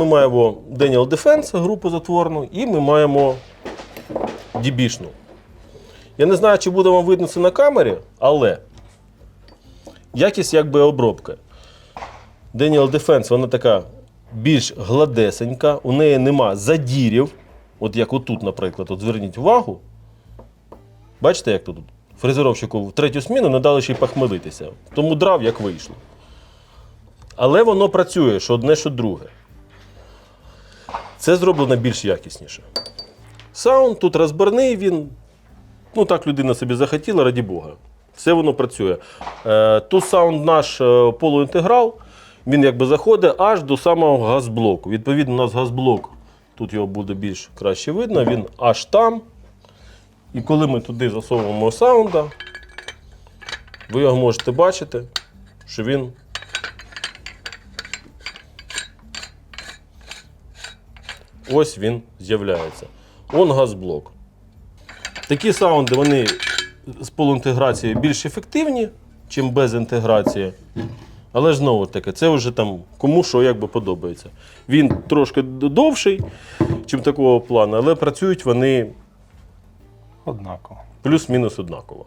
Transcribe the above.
ми маємо Daniel Defense, групу затворну, і ми маємо DB-шну. Я не знаю, чи буде вам видно це на камері, але якість якби обробка. Daniel Defense, вона така більш гладесенька, у неї нема задірів. От як отут, наприклад, от зверніть увагу. Бачите, як тут? Фрезеровщику в третю сміну не дали ще й похмелитися. Тому драв як вийшло. Але воно працює, що одне, що друге. Це зроблено більш якісніше. Саунд тут розборний, він. Ну, так людина собі захотіла, раді Бога. Все воно працює. Е, тут саунд наш е, полуінтеграл, він якби заходить аж до самого газблоку. Відповідно, у нас газблок, тут його буде більш краще видно, він аж там. І коли ми туди засовуємо саунда, ви його можете бачити, що він ось він з'являється. Он газблок. Такі саунди вони з полуінтеграцією більш ефективні, ніж без інтеграції. Але ж знову таки, це вже там кому що якби подобається. Він трошки довший, ніж такого плану, але працюють вони Однаково. плюс-мінус однаково.